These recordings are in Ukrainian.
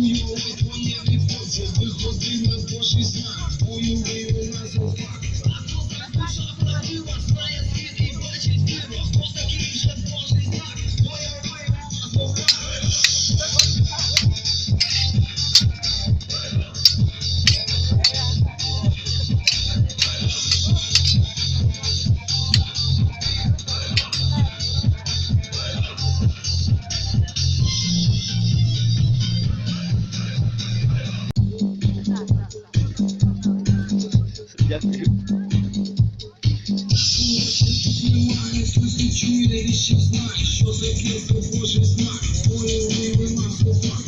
you. Я Чує, що знає, що за знак, твої вима слова.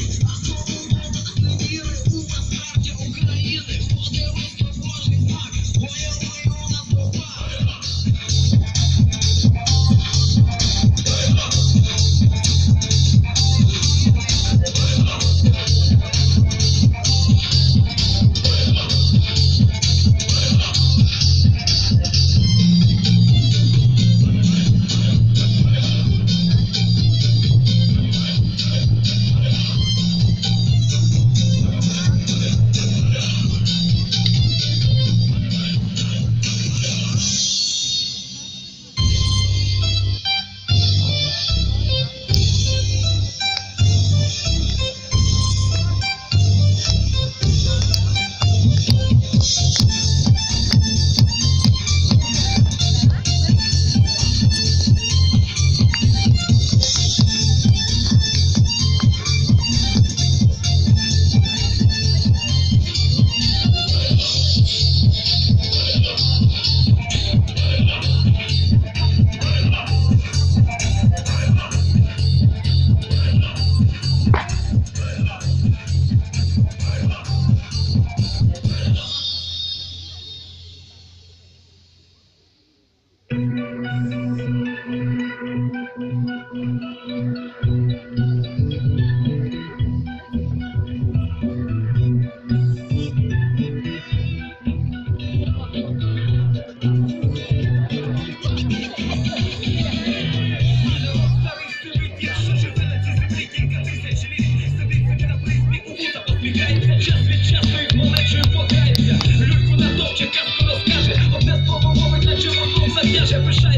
Deus é puxar.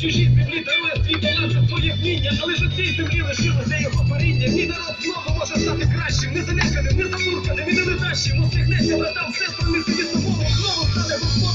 чужі землі дарує свій талант та своє вміння, але ж у цій землі лишилося його паріння. Мій народ знову може стати кращим, не заляканим, не замурканим і не недачим. Усміхнеться братам, сестрам і собі собою знову стане Господь.